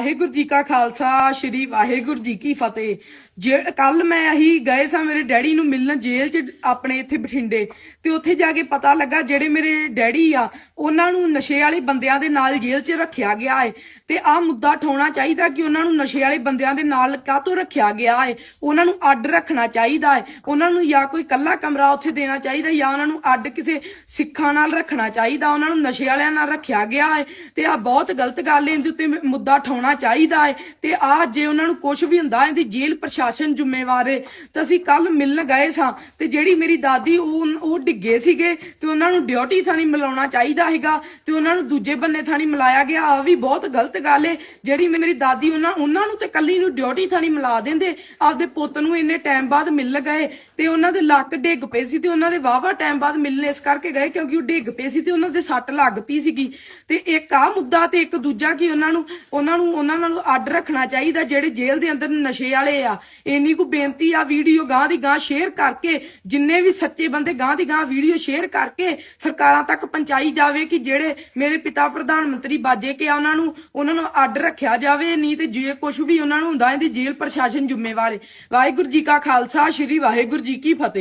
ਵਾਹਿਗੁਰੂ ਜੀ ਕਾ ਖਾਲਸਾ, ਸ੍ਰੀ ਵਾਹਿਗੁਰੂ ਜੀ ਕੀ ਫਤਿਹ। ਜੇ ਕੱਲ ਮੈਂ ਅਹੀ ਗਏ ਸਾਂ ਮੇਰੇ ਡੈਡੀ ਨੂੰ ਮਿਲਣ ਜੇਲ੍ਹ 'ਚ ਆਪਣੇ ਇੱਥੇ ਬਠਿੰਡੇ, ਤੇ ਉੱਥੇ ਜਾ ਕੇ ਪਤਾ ਲੱਗਾ ਜਿਹੜੇ ਮੇਰੇ ਡੈਡੀ ਆ ਉਹਨਾਂ ਨੂੰ ਨਸ਼ੇ ਵਾਲੇ ਬੰਦਿਆਂ ਦੇ ਨਾਲ ਜੇਲ੍ਹ 'ਚ ਰੱਖਿਆ ਗਿਆ ਹੈ। ਤੇ ਆਹ ਮੁੱਦਾ ਠਾਉਣਾ ਚਾਹੀਦਾ ਕਿ ਉਹਨਾਂ ਨੂੰ ਨਸ਼ੇ ਵਾਲੇ ਬੰਦਿਆਂ ਦੇ ਨਾਲ ਕਾਹਤੋਂ ਰੱਖਿਆ ਗਿਆ ਹੈ? ਉਹਨਾਂ ਨੂੰ ਅੱਡ ਰੱਖਣਾ ਚਾਹੀਦਾ ਹੈ। ਉਹਨਾਂ ਨੂੰ ਜਾਂ ਕੋਈ ਕੱਲਾ ਕਮਰਾ ਉੱਥੇ ਦੇਣਾ ਚਾਹੀਦਾ ਜਾਂ ਉਹਨਾਂ ਨੂੰ ਅੱਡ ਕਿਸੇ ਸਿੱਖਾਂ ਨਾਲ ਰੱਖਣਾ ਚਾਹੀਦਾ, ਉਹਨਾਂ ਨੂੰ ਨਸ਼ੇ ਵਾਲਿਆਂ ਨਾਲ ਰੱਖਿਆ ਗਿਆ ਹੈ। ਤੇ ਆਹ ਬਹੁਤ ਗਲਤ ਗੱਲ ਹੈ, ਇਹਦੇ ਉੱਤੇ ਮੁੱਦਾ ਠਾਉਣਾ ਚਾਹੀਦਾ ਹੈ। ਤੇ ਆਹ ਜੇ ਉਹਨਾਂ ਨੂੰ ਕੁਝ ਵੀ ਹੁੰਦਾ ਇਹਦੀ ਜੇਲ੍ਹ ਪ੍ਰਸ਼ਾਸਨ ਜ਼ਿੰਮੇਵਾਰ ਹੈ। ਤਾਂ ਅਸੀਂ ਕੱਲ ਮਿਲਣ ਗਏ ਸਾਂ ਤੇ ਜਿਹੜੀ ਮੇਰੀ ਦਾਦੀ ਉਹ ਉਹ ਡਿੱਗੇ ਸੀਗੇ ਤੇ ਉਹਨਾਂ ਨੂੰ ਡਿਊਟੀ ਥਾਣੀ ਮਿਲਾਉਣਾ ਚਾਹੀਦਾ ਹੈਗਾ ਤੇ ਉਹਨਾਂ ਨੂੰ ਦੂਜੇ ਬੰਨੇ ਥਾਣੀ ਮਿਲਾਇਆ ਗਿਆ। ਆ ਵੀ ਬਹੁਤ ਗਲਤ ਗੱਲ ਏ। ਜਿਹੜੀ ਮੇਰੀ ਦਾਦੀ ਉਹਨਾਂ ਉਹਨਾਂ ਨੂੰ ਤੇ ਕੱਲੀ ਨੂੰ ਡਿਊਟੀ ਥਾਣੀ ਮਿਲਾ ਦਿੰਦੇ। ਆਪਦੇ ਪੁੱਤ ਨੂੰ ਇੰਨੇ ਟਾਈਮ ਬਾਅਦ ਮਿਲ ਗਏ ਤੇ ਉਹਨਾਂ ਦੇ ਲੱਕ ਡਿੱਗ ਪਏ ਸੀ ਤੇ ਉਹਨਾਂ ਦੇ ਵਾਵਾ ਟਾਈਮ ਬਾਅਦ ਮਿਲਣੇ ਇਸ ਕਰਕੇ ਗਏ ਕਿਉਂਕਿ ਉਹ ਡਿੱਗ ਪਏ ਸੀ ਤੇ ਉਹਨਾਂ ਦੇ ਸੱਟ ਲੱਗ ਪਈ ਸੀਗੀ। ਤੇ ਇੱਕ ਆ ਮੁੱਦਾ ਤੇ ਇੱਕ ਦੂਜਾ ਕਿ ਉਹਨਾਂ ਨੂੰ ਉਹਨਾਂ ਨੂੰ ਉਹਨਾਂ ਨਾਲ ਅੱਡ ਰੱਖਣਾ ਚਾਹੀਦਾ ਜਿਹੜੇ ਜੇਲ੍ਹ ਦੇ ਅੰਦਰ ਨਸ਼ੇ ਵਾਲੇ ਆ। ਇੰਨੀ ਕੁ ਬੇਨਤੀ ਆ ਵੀਡੀਓ ਗਾਂ ਦੀ ਗਾਂ ਸ਼ੇਅਰ ਕਰਕੇ, ਜਿੰਨੇ ਵੀ ਸੱਚੇ ਬੰਦੇ ਗਾਂ ਦੀ ਗਾਂ ਵੀਡੀਓ ਸ਼ੇਅਰ ਕਰਕੇ ਸਰਕਾਰਾਂ ਤੱਕ ਪਹੁੰਚਾਈ ਜਾਵੇ। ਜਾਵੇ ਕਿ ਜਿਹੜੇ ਮੇਰੇ ਪਿਤਾ ਪ੍ਰਧਾਨ ਮੰਤਰੀ ਬਾਜੇ ਕੇ ਆ, ਉਹਨਾਂ ਨੂੰ ਉਹਨਾਂ ਨੂੰ ਅੱਡ ਰੱਖਿਆ ਜਾਵੇ, ਨਹੀਂ ਤੇ ਜੇ ਕੁਝ ਵੀ ਉਹਨਾਂ ਨੂੰ ਹੁੰਦਾ ਇਹਦੀ ਜੇਲ੍ਹ ਪ੍ਰਸ਼ਾਸਨ ਜ਼ਿੰਮੇਵਾਰ ਹੈ। ਵਾਹਿਗੁਰੂ ਜੀ ਕਾ ਖਾਲਸਾ, ਸ੍ਰੀ ਵਾਹਿਗੁਰੂ ਜੀ ਕੀ ਫਤਿਹ।